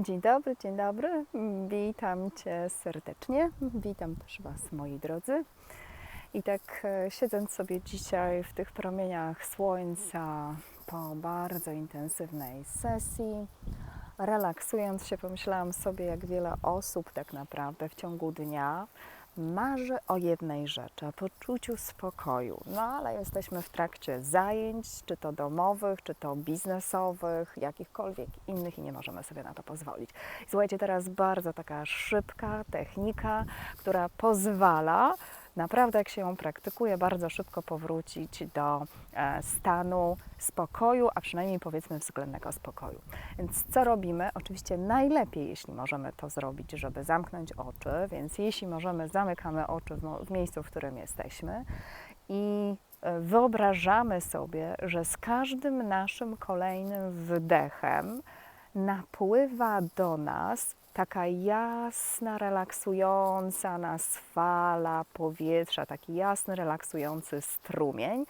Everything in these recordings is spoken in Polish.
Dzień dobry, dzień dobry. Witam Cię serdecznie. Witam też Was, moi drodzy. I tak e, siedząc sobie dzisiaj w tych promieniach słońca po bardzo intensywnej sesji, relaksując się, pomyślałam sobie, jak wiele osób tak naprawdę w ciągu dnia marzy o jednej rzeczy, o poczuciu spokoju. No ale jesteśmy w trakcie zajęć, czy to domowych, czy to biznesowych, jakichkolwiek innych i nie możemy sobie na to pozwolić. Słuchajcie, teraz bardzo taka szybka technika, która pozwala naprawdę, jak się ją praktykuje, bardzo szybko powrócić do e, stanu spokoju, a przynajmniej powiedzmy względnego spokoju. Więc co robimy? Oczywiście najlepiej, jeśli możemy to zrobić, żeby zamknąć oczy, więc jeśli możemy, zamykamy oczy w, miejscu, w którym jesteśmy i e, wyobrażamy sobie, że z każdym naszym kolejnym wdechem napływa do nas taka jasna, relaksująca nas fala powietrza, taki jasny, relaksujący strumień.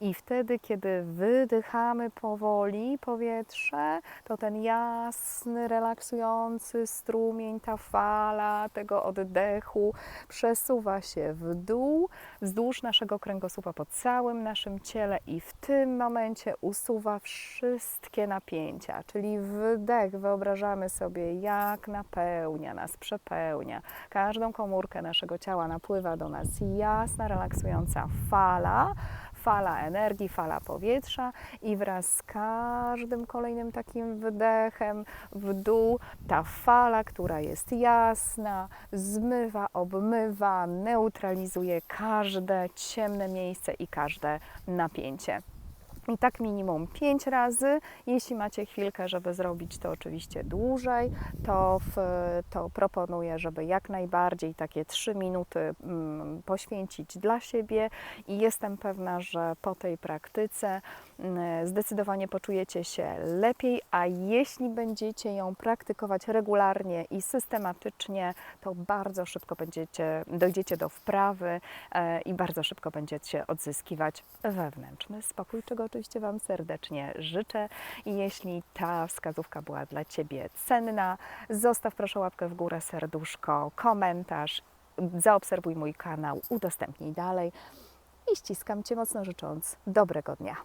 I wtedy, kiedy wydychamy powoli powietrze, to ten jasny, relaksujący strumień, ta fala tego oddechu przesuwa się w dół, wzdłuż naszego kręgosłupa po całym naszym ciele i w tym momencie usuwa wszystkie napięcia, czyli wdech wyobrażamy sobie, jak napełnia nas, przepełnia każdą komórkę naszego ciała, napływa do nas jasna, relaksująca fala, fala energii, fala powietrza i wraz z każdym kolejnym takim wydechem w dół ta fala, która jest jasna, zmywa, obmywa, neutralizuje każde ciemne miejsce i każde napięcie. I tak minimum 5 razy. Jeśli macie chwilkę, żeby zrobić to oczywiście dłużej, to, w, to proponuję, żeby jak najbardziej takie 3 minuty mm, poświęcić dla siebie. I jestem pewna, że po tej praktyce mm, zdecydowanie poczujecie się lepiej, a jeśli będziecie ją praktykować regularnie i systematycznie, to bardzo szybko będziecie, dojdziecie do wprawy e, i bardzo szybko będziecie odzyskiwać wewnętrzny spokój, czego oczywiście Wam serdecznie życzę. I jeśli ta wskazówka była dla Ciebie cenna, zostaw proszę łapkę w górę, serduszko, komentarz, zaobserwuj mój kanał, udostępnij dalej i ściskam Cię mocno życząc dobrego dnia.